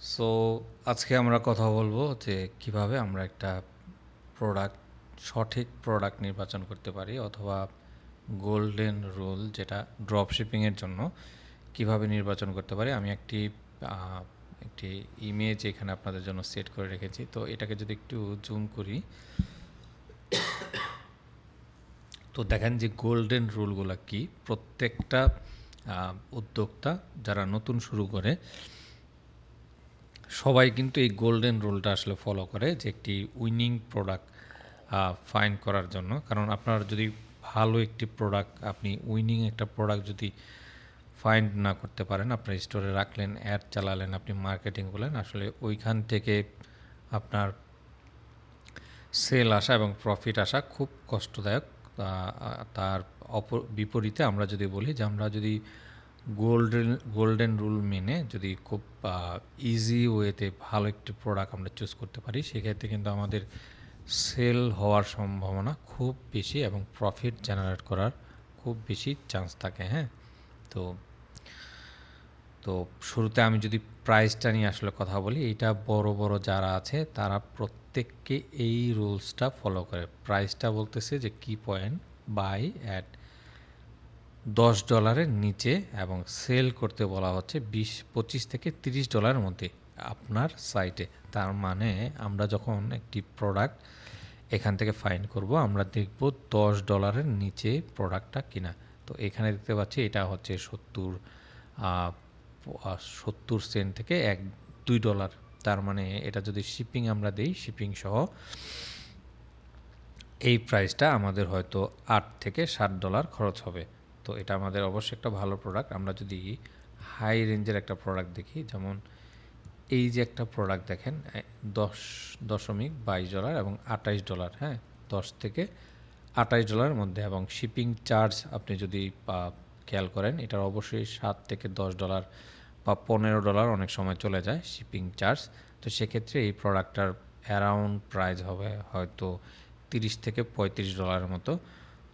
So আজকে আমরা কথা বলব যে কীভাবে আমরা একটা প্রোডাক্ট সঠিক প্রোডাক্ট নির্বাচন করতে পারি অথবা গোল্ডেন রুল যেটা ড্রপ শিপিংয়ের জন্য কীভাবে নির্বাচন করতে পারি। আমি একটি একটি ইমেজ এখানে আপনাদের জন্য সেট করে রেখেছি। তো এটাকে যদি একটু জুম করি। তো দেখেন যে গোল্ডেন রুলগুলো কি? প্রত্যেকটা উদ্যোক্তা যারা নতুন শুরু করে সবাই কিন্তু এই গোল্ডেন রুলটা আসলে ফলো করে যে একটি উইনিং প্রোডাক্ট ফাইন করার জন্য। কারণ আপনার যদি ভালো একটি প্রোডাক্ট আপনি উইনিং একটা প্রোডাক্ট যদি ফাইন্ড না করতে পারেন আপনার স্টোরে রাখলেন অ্যাড চালালেন, আপনি মার্কেটিং করলেন, আসলে ওইখান থেকে আপনার সেল আসা এবং প্রফিট আসা খুব কষ্টদায়ক। তার অপর বিপরীতে আমরা যদি বলি যে আমরা যদি গোল্ডেন গোল্ডেন রুল মেনে যদি খুব ইজি ওয়েতে ভালো একটি প্রোডাক্ট আমরা চুজ করতে পারি, সেক্ষেত্রে কিন্তু আমাদের সেল হওয়ার সম্ভাবনা খুব বেশি এবং প্রফিট জেনারেট করার খুব বেশি চান্স থাকে হ্যাঁ? তো তো শুরুতে আমি যদি প্রাইসটা নিয়ে আসলে কথা বলি, এটা বড় বড় যারা আছে, তারা প্রত্যেককে এই রুলসটা ফলো করে। প্রাইসটা বলতেছে যে কি পয়েন্ট বাই অ্যাট দশ ডলারের নিচে এবং সেল করতে বলা হচ্ছে বিশ, পঁচিশ থেকে তিরিশ ডলারের মধ্যে আপনার সাইটে। তার মানে আমরা যখন একটি প্রোডাক্ট এখান থেকে ফাইন করব, আমরা দেখব দশ ডলারের নিচে প্রোডাক্টটা কিনা। তো এখানে দেখতে পাচ্ছি এটা হচ্ছে সত্তর সত্তর সেন্ট থেকে এক, দুই ডলার। তার মানে এটা যদি শিপিং আমরা দিই, শিপিং সহ এই প্রাইসটা আমাদের হয়তো আট থেকে ষাট ডলার খরচ হবে। তো এটা আমাদের অবশ্যই একটা ভালো প্রোডাক্ট আমরা যদি হাই রেঞ্জের একটা প্রোডাক্ট দেখি, যেমন এই যে একটা প্রোডাক্ট দেখেন দশ দশমিক বাইশ ডলার এবং আঠাইশ ডলার হ্যাঁ? দশ থেকে আঠাইশ ডলারের মধ্যে এবং শিপিং চার্জ আপনি যদি খেয়াল করেন, এটার অবশ্যই সাত থেকে দশ ডলার বা পনেরো ডলার অনেক সময় চলে যায় শিপিং চার্জ তো সেক্ষেত্রে এই প্রোডাক্টটার অ্যারাউন্ড প্রাইস হবে হয়তো তিরিশ থেকে পঁয়ত্রিশ ডলারের মতো।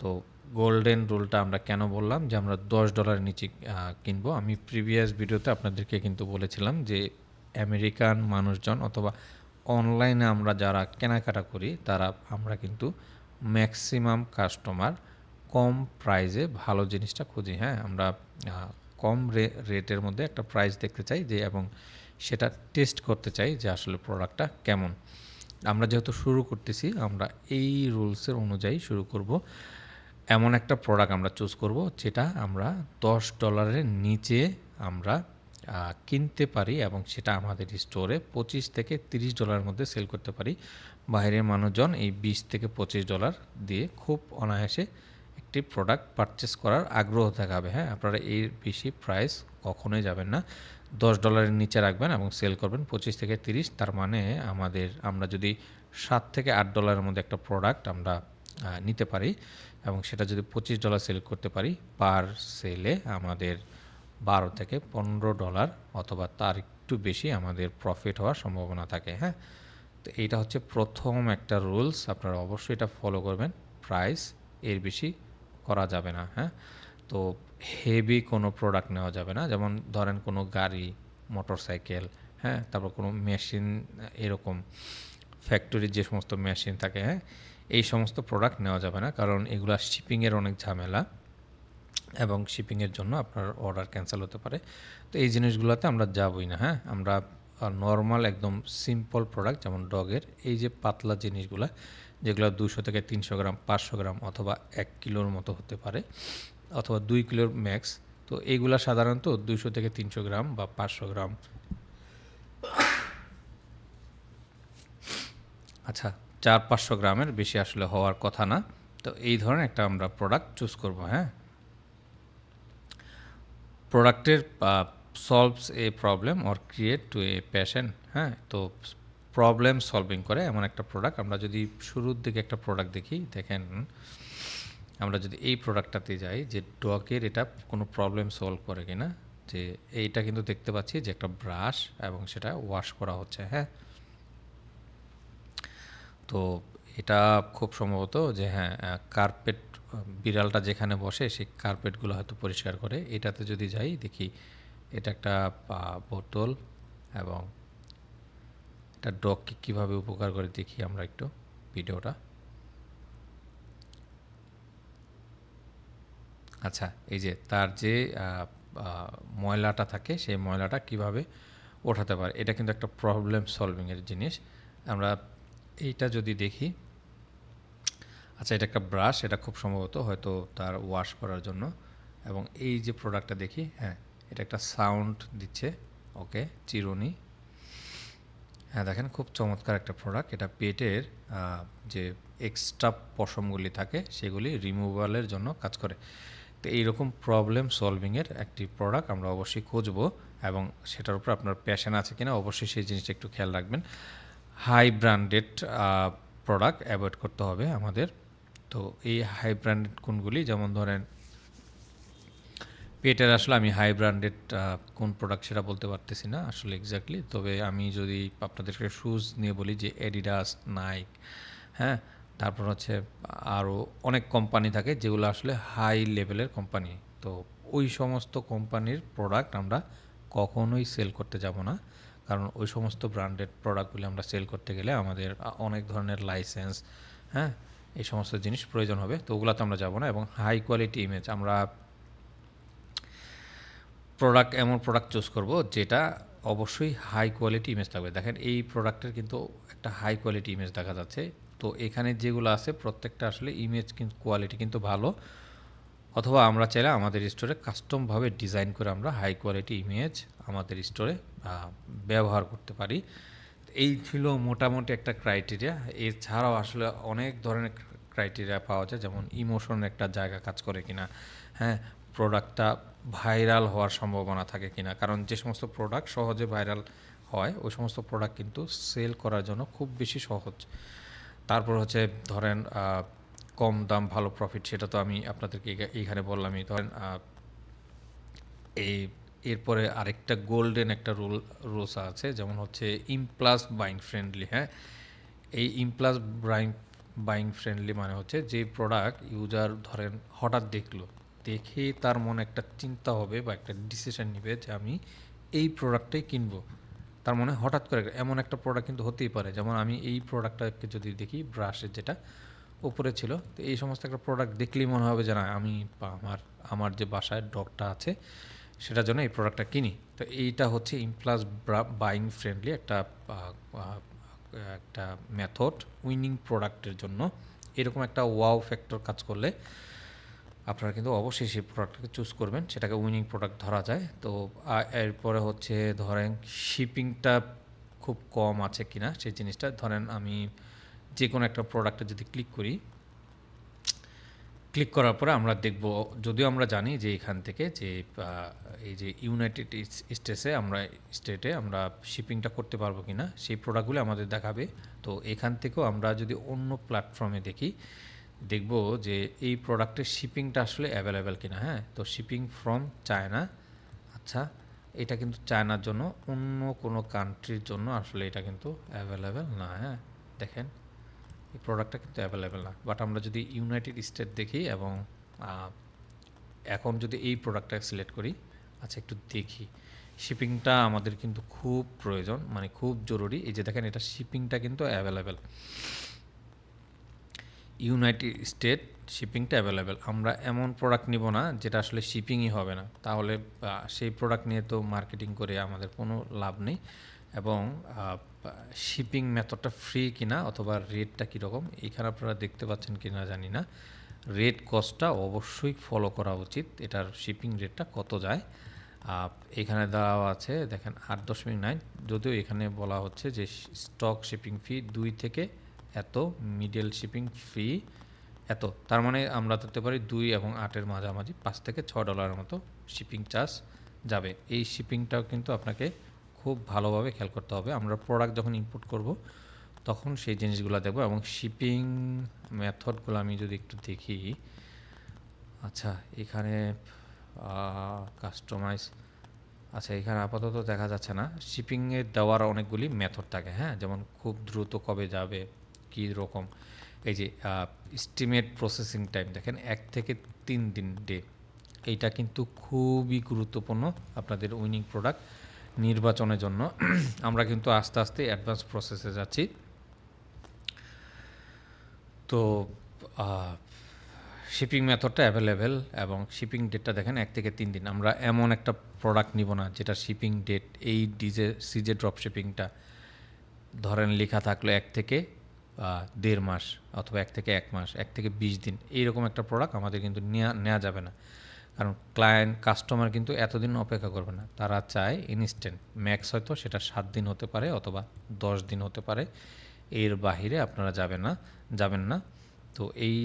তো গোল্ডেন রুলটা আমরা কেন বললাম? যে আমরা দশ ডলারের নিচে কিনবো। আমি প্রিভিয়াস ভিডিওতে আপনাদেরকে কিন্তু বলেছিলাম যে আমেরিকান মানুষজন অথবা অনলাইনে আমরা যারা কেনাকাটা করি, তারা, আমরা কিন্তু ম্যাক্সিমাম কাস্টমার কম প্রাইজে ভালো জিনিসটা খুঁজি। হ্যাঁ আমরা কম রে, রেটের মধ্যে একটা প্রাইস দেখতে চাই যে, এবং সেটা টেস্ট করতে চাই যে আসলে প্রোডাক্টটা কেমন। আমরা যেহেতু শুরু করতেছি, আমরা এই রুলসের অনুযায়ী শুরু করব। এমন একটা প্রোডাক্ট আমরা চুজ করব, যেটা আমরা দশ ডলারের নিচে আমরা কিনতে পারি এবং সেটা আমাদের স্টোরে পঁচিশ থেকে তিরিশ ডলারের মধ্যে সেল করতে পারি। বাইরের মানুষজন এই বিশ থেকে পঁচিশ ডলার দিয়ে খুব অনায়াসে একটি প্রোডাক্ট পারচেস করার আগ্রহ দেখাবে। হ্যাঁ আপনারা এর বেশি প্রাইস কখনোই যাবেন না। দশ ডলারের নিচে রাখবেন এবং সেল করবেন পঁচিশ থেকে তিরিশ, তার মানে আমাদের, আমরা যদি সাত থেকে আট ডলারের মধ্যে একটা প্রোডাক্ট আমরা নিতে পারি এবং সেটা যদি পঁচিশ ডলার সেল করতে পারি পার সেলে আমাদের বারো থেকে পনেরো ডলার অথবা তার একটু বেশি আমাদের প্রফিট হওয়ার সম্ভাবনা থাকে হ্যাঁ? তো এইটা হচ্ছে প্রথম একটা রুলস আপনারা অবশ্যই এটা ফলো করবেন। প্রাইস এর বেশি করা যাবে না হ্যাঁ? তো হেভি কোনো প্রোডাক্ট নেওয়া যাবে না। যেমন ধরেন কোনো গাড়ি মোটর সাইকেল হ্যাঁ? তারপর কোনো মেশিন এরকম ফ্যাক্টরির যে সমস্ত মেশিন থাকে হ্যাঁ? এই সমস্ত প্রোডাক্ট নেওয়া যাবে না, কারণ এগুলো শিপিংয়ের অনেক ঝামেলা এবং শিপিংয়ের জন্য আপনার অর্ডার ক্যান্সেল হতে পারে। তো এই জিনিসগুলোতে আমরা যাবই না হ্যাঁ? আমরা নর্মাল একদম সিম্পল প্রোডাক্ট যেমন ডগের, এই যে পাতলা জিনিসগুলো, যেগুলো দুশো থেকে তিনশো গ্রাম, পাঁচশো গ্রাম অথবা এক কিলোর মতো হতে পারে অথবা দুই কিলোর ম্যাক্স তো এইগুলা সাধারণত দুশো থেকে তিনশো গ্রাম বা পাঁচশো গ্রাম। আচ্ছা চার পাঁচশো গ্রামের বেশি আসলে হওয়ার কথা না। তো এই ধরনের একটা আমরা প্রোডাক্ট চুজ করব হ্যাঁ? প্রোডাক্টের solves a problem or create to a passion হ্যাঁ? তো প্রবলেম সলভিং করে এমন একটা প্রোডাক্ট আমরা যদি শুরুর দিকে একটা প্রোডাক্ট দেখি, দেখেন, আমরা যদি এই প্রোডাক্টটাতে যাই যে ডগের এটা কোনো প্রবলেম সলভ করে কিনা, যে এইটা কিন্তু দেখতে পাচ্ছি যে একটা ব্রাশ এবং সেটা ওয়াশ করা হচ্ছে হ্যাঁ? তো এটা খুব সম্ভবত যে হ্যাঁ কার্পেট বিড়ালটা যেখানে বসে সেই কার্পেটগুলো হয়তো পরিষ্কার করে। এটাতে যদি যাই, দেখি এটা একটা বোতল এবং একটা ডগকে কীভাবে উপকার করে দেখি আমরা একটু ভিডিওটা। আচ্ছা এই যে তার যে ময়লাটা থাকে, সেই ময়লাটা কীভাবে ওঠাতে পারে? এটা কিন্তু একটা প্রবলেম সলভিংয়ের জিনিস। আমরা এইটা যদি দেখি আচ্ছা এটা একটা ব্রাশ এটা খুব সম্ভবত হয়তো তার ওয়াশ করার জন্য। এবং এই যে প্রোডাক্টটা দেখি হ্যাঁ এটা একটা সাউন্ড দিচ্ছে ওকে চিরুনি। হ্যাঁ দেখেন, খুব চমৎকার একটা প্রোডাক্ট এটা পেটের যে এক্সট্রা পশমগুলি থাকে, সেগুলি রিমুভালের জন্য কাজ করে। তো এইরকম প্রবলেম সলভিংয়ের একটি প্রোডাক্ট আমরা অবশ্যই খুঁজবো এবং সেটার উপর আপনার প্যাশন আছে কিনা, অবশ্যই সেই জিনিসটা একটু খেয়াল রাখবেন। হাই ব্র্যান্ডেড প্রোডাক্ট অ্যাভয়েড করতে হবে আমাদের। তো এই হাই ব্র্যান্ডেড কোনগুলি? যেমন ধরেন, পেটের আসলে আমি হাই ব্র্যান্ডেড কোন প্রোডাক্ট সেটা বলতে পারতেছি না আসলে এক্স্যাক্টলি তবে আমি যদি আপনাদেরকে শুজ নিয়ে বলি যে এডিডাস নাইক হ্যাঁ? তারপর হচ্ছে আরও অনেক কোম্পানি থাকে যেগুলো আসলে হাই লেভেলের কোম্পানি তো ওই সমস্ত কোম্পানির প্রোডাক্ট আমরা কখনোই সেল করতে যাব না। কারণ ওই সমস্ত ব্র্যান্ডেড প্রোডাক্টগুলি আমরা সেল করতে গেলে আমাদের অনেক ধরনের লাইসেন্স হ্যাঁ এই সমস্ত জিনিস প্রয়োজন হবে। তো ওগুলোতে আমরা যাব না এবং হাই কোয়ালিটি ইমেজ আমরা প্রোডাক্ট এমন প্রোডাক্ট চুজ করব যেটা অবশ্যই হাই কোয়ালিটি ইমেজ থাকবে। দেখেন এই প্রোডাক্টের কিন্তু একটা হাই কোয়ালিটি ইমেজ দেখা যাচ্ছে। তো এখানে যেগুলো আছে প্রত্যেকটা আসলে ইমেজ কিন্তু কোয়ালিটি কিন্তু ভালো। অথবা আমরা চাইলে আমাদের স্টোরে কাস্টমভাবে ডিজাইন করে আমরা হাই কোয়ালিটি ইমেজ আমাদের স্টোরে ব্যবহার করতে পারি। এই ছিল মোটামুটি একটা ক্রাইটেরিয়া এছাড়াও আসলে অনেক ধরনের ক্রাইটেরিয়া পাওয়া যায়, যেমন ইমোশন একটা জায়গা কাজ করে কিনা হ্যাঁ প্রোডাক্টটা ভাইরাল হওয়ার সম্ভাবনা থাকে কিনা। কারণ যে সমস্ত প্রোডাক্ট সহজে ভাইরাল হয়, ওই সমস্ত প্রোডাক্ট কিন্তু সেল করার জন্য খুব বেশি সহজ। তারপর হচ্ছে ধরেন কম দাম, ভালো প্রফিট সেটা তো আমি আপনাদেরকে এইখানে বললামই। ধরেন এই, এরপরে আরেকটা গোল্ডেন একটা রুল রুলস আছে, যেমন হচ্ছে ইমপ্লাস বাইং ফ্রেন্ডলি হ্যাঁ? এই ইমপ্লাস বাইং বাইং ফ্রেন্ডলি মানে হচ্ছে যে প্রোডাক্ট ইউজার ধরেন হঠাৎ দেখল, দেখে তার মনে একটা চিন্তা হবে বা একটা ডিসিশন নেবে যে আমি এই প্রোডাক্টটাই কিনবো। তার মনে হঠাৎ করে এমন একটা প্রোডাক্ট কিন্তু হতেই পারে। যেমন আমি এই প্রোডাক্টটাকে যদি দেখি ব্রাশের যেটা উপরে ছিল। তো এই সমস্ত একটা প্রোডাক্ট দেখলেই মনে হবে যে না, আমি বা আমার আমার যে বাসায় ডগটা আছে, সেটার জন্য এই প্রোডাক্টটা কিনি। তো এইটা হচ্ছে ইমপ্লাস বাইং ফ্রেন্ডলি একটা একটা মেথড উইনিং প্রোডাক্টের জন্য। এরকম একটা ওয়াও ফ্যাক্টর কাজ করলে আপনারা কিন্তু অবশ্যই সেই প্রোডাক্টটাকে চুজ করবেন, সেটাকে উইনিং প্রোডাক্ট ধরা যায়। তো এরপরে হচ্ছে ধরেন শিপিংটা খুব কম আছে কিনা, সেই জিনিসটা ধরেন আমি যে কোনো একটা প্রোডাক্টে যদি ক্লিক করি ক্লিক করার পরে আমরা দেখব, যদিও আমরা জানি যে এখান থেকে যে এই যে ইউনাইটেড স্টেটসে আমরা স্টেটে আমরা শিপিংটা করতে পারব কি না সেই প্রোডাক্টগুলো আমাদের দেখাবে। তো এখান থেকেও আমরা যদি অন্য প্ল্যাটফর্মে দেখি, দেখব যে এই প্রোডাক্টের শিপিংটা আসলে অ্যাভেলেবেল কিনা হ্যাঁ? তো শিপিং ফ্রম চায়না আচ্ছা এটা কিন্তু চায়নার জন্য অন্য কোনো কান্ট্রির জন্য আসলে এটা কিন্তু অ্যাভেলেবেল না হ্যাঁ? দেখেন। এই প্রোডাক্টটা কিন্তু অ্যাভেলেবেল না। বাট আমরা যদি ইউনাইটেড স্টেট দেখি এবং এখন যদি এই প্রোডাক্টটা সিলেক্ট করি আচ্ছা একটু দেখি। শিপিংটা আমাদের কিন্তু খুব প্রয়োজন মানে খুব জরুরি। এই যে দেখেন, এটা শিপিংটা কিন্তু অ্যাভেলেবেল ইউনাইটেড স্টেট শিপিংটা অ্যাভেলেবেল আমরা এমন প্রোডাক্ট নিব না, যেটা আসলে শিপিংই হবে না। তাহলে সেই প্রোডাক্ট নিয়ে তো মার্কেটিং করে আমাদের কোনো লাভ নেই। এবং শিপিং মেথডটা ফ্রি কিনা অথবা রেটটা কীরকম এখানে আপনারা দেখতে পাচ্ছেন কিনা জানি না। রেট কস্টটা অবশ্যই ফলো করা উচিত, এটার শিপিং রেটটা কত যায়। এখানে দেওয়া আছে, দেখেন আট দশমিক নাইন যদিও এখানে বলা হচ্ছে যে স্টক শিপিং ফি দুই থেকে এত মিডল শিপিং ফি এত। তার মানে আমরা ধরতে পারি দুই এবং আটের মাঝামাঝি, পাঁচ থেকে ছ ডলারের মতো শিপিং চার্জ যাবে। এই শিপিংটাও কিন্তু আপনাকে খুব ভালোভাবে খেয়াল করতে হবে। আমরা প্রোডাক্ট যখন ইম্পোর্ট করব, তখন সেই জিনিসগুলো দেখব এবং শিপিং মেথডগুলো আমি যদি একটু দেখি। আচ্ছা এখানে কাস্টমাইজ আচ্ছা এখানে আপাতত দেখা যাচ্ছে না। শিপিংয়ে দেওয়ার অনেকগুলি মেথড থাকে হ্যাঁ? যেমন খুব দ্রুত কবে যাবে, কী রকম। এই যে এস্টিমেট প্রসেসিং টাইম দেখেন, এক থেকে তিন দিন ডে এইটা কিন্তু খুবই গুরুত্বপূর্ণ আপনাদের উইনিং প্রোডাক্ট নির্বাচনের জন্য। আমরা কিন্তু আস্তে আস্তে অ্যাডভান্স প্রসেসে যাচ্ছি। তো শিপিং মেথডটা অ্যাভেলেবেল এবং শিপিং ডেটটা দেখেন এক থেকে তিন দিন। আমরা এমন একটা প্রোডাক্ট নিব না যেটা শিপিং ডেট এই ডিজে সিজে ড্রপ শিপিংটা ধরেন লেখা থাকল এক থেকে দেড় মাস অথবা এক থেকে এক মাস, এক থেকে বিশ দিন। এইরকম একটা প্রোডাক্ট আমাদের কিন্তু নেওয়া নেওয়া যাবে না। কারণ ক্লায়েন্ট কাস্টমার কিন্তু এতদিন অপেক্ষা করবে না। তারা চায় ইনস্ট্যান্ট ম্যাক্স হয়তো সেটা সাত দিন হতে পারে অথবা দশ দিন হতে পারে। এর বাহিরে আপনারা যাবেন না যাবেন না। তো এই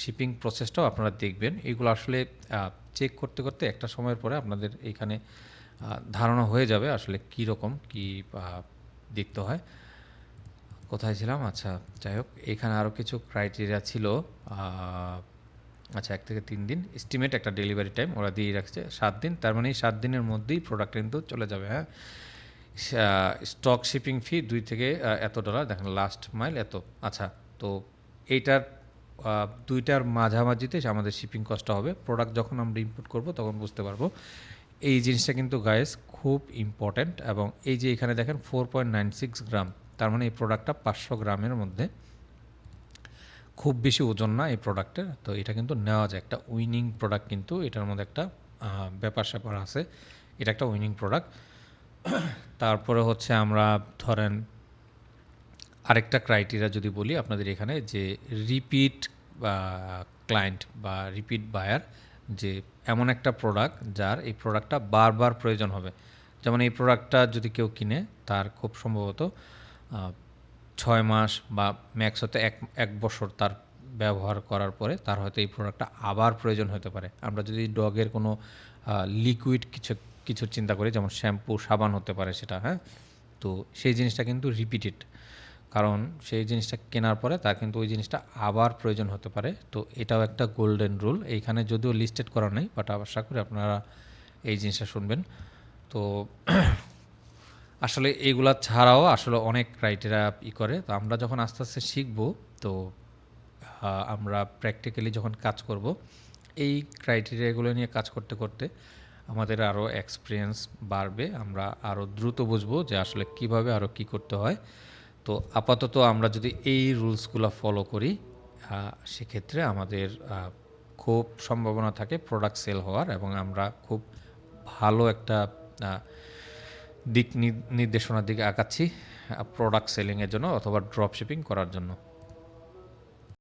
শিপিং প্রসেসটাও আপনারা দেখবেন। এগুলো আসলে চেক করতে করতে একটা সময়ের পরে আপনাদের এইখানে ধারণা হয়ে যাবে আসলে কী রকম, কী দেখতে হয়। কোথায় ছিলাম? আচ্ছা যাই হোক, এখানে আরও কিছু ক্রাইটেরিয়া ছিল। আচ্ছা এক থেকে তিন দিন। এস্টিমেট একটা ডেলিভারি টাইম ওরা দিয়ে রাখছে সাত দিন। তার মানে এই সাত দিনের মধ্যেই প্রোডাক্ট কিন্তু চলে যাবে হ্যাঁ? স্টক শিপিং ফি দুই থেকে এত ডলার দেখেন লাস্ট মাইল এত। আচ্ছা তো এইটার দুইটার মাঝামাঝিতে আমাদের শিপিং কস্টটা হবে। প্রোডাক্ট যখন আমরা ইম্পোর্ট করব, তখন বুঝতে পারব। এই জিনিসটা কিন্তু গায়েস খুব ইম্পর্ট্যান্ট এবং এই যে এখানে দেখেন four point nine six gram তার মানে এই প্রোডাক্টটা পাঁচশো গ্রামের মধ্যে। খুব বেশি ওজন না এই প্রোডাক্টের তো এটা কিন্তু নেওয়া যায়। একটা উইনিং প্রোডাক্ট কিন্তু এটার মধ্যে একটা ব্যাপার স্যাপার আছে। এটা একটা উইনিং প্রোডাক্ট তারপরে হচ্ছে আমরা ধরেন আরেকটা ক্রাইটেরিয়া যদি বলি আপনাদের এখানে যে রিপিট ক্লায়েন্ট বা রিপিট বায়ার যে এমন একটা প্রোডাক্ট যার এই প্রোডাক্টটা বারবার প্রয়োজন হবে। যেমন এই প্রোডাক্টটা যদি কেউ কিনে, তার খুব সম্ভবত ছয় মাস বা ম্যাক্স হতে এক এক বছর তার ব্যবহার করার পরে তার হয়তো এই প্রোডাক্টটা আবার প্রয়োজন হতে পারে। আমরা যদি ডগের কোনো লিকুইড কিছু কিছু চিন্তা করি, যেমন শ্যাম্পু সাবান হতে পারে সেটা হ্যাঁ? তো সেই জিনিসটা কিন্তু রিপিটেড কারণ সেই জিনিসটা কেনার পরে তার কিন্তু ওই জিনিসটা আবার প্রয়োজন হতে পারে। তো এটাও একটা গোল্ডেন রুল এইখানে যদিও লিস্টেড করা নেই বাট আশা করি আপনারা এই জিনিসটা শুনবেন। তো আসলে এইগুলা ছাড়াও আসলে অনেক ক্রাইটেরিয়া ই করে। তো আমরা যখন আস্তে আস্তে শিখব, তো আমরা প্র্যাকটিক্যালি যখন কাজ করব, এই ক্রাইটেরিয়াগুলো নিয়ে কাজ করতে করতে আমাদের আরও এক্সপিরিয়েন্স বাড়বে। আমরা আরও দ্রুত বুঝব যে আসলে কীভাবে আরও কি করতে হয়। তো আপাতত আমরা যদি এই রুলসগুলো ফলো করি সেক্ষেত্রে আমাদের খুব সম্ভাবনা থাকে প্রোডাক্ট সেল হওয়ার এবং আমরা খুব ভালো একটা দিক নির- নির্দেশনার দিকে আঁকাচ্ছি প্রোডাক্ট সেলিংয়ের জন্য অথবা ড্রপ শিপিং করার জন্য।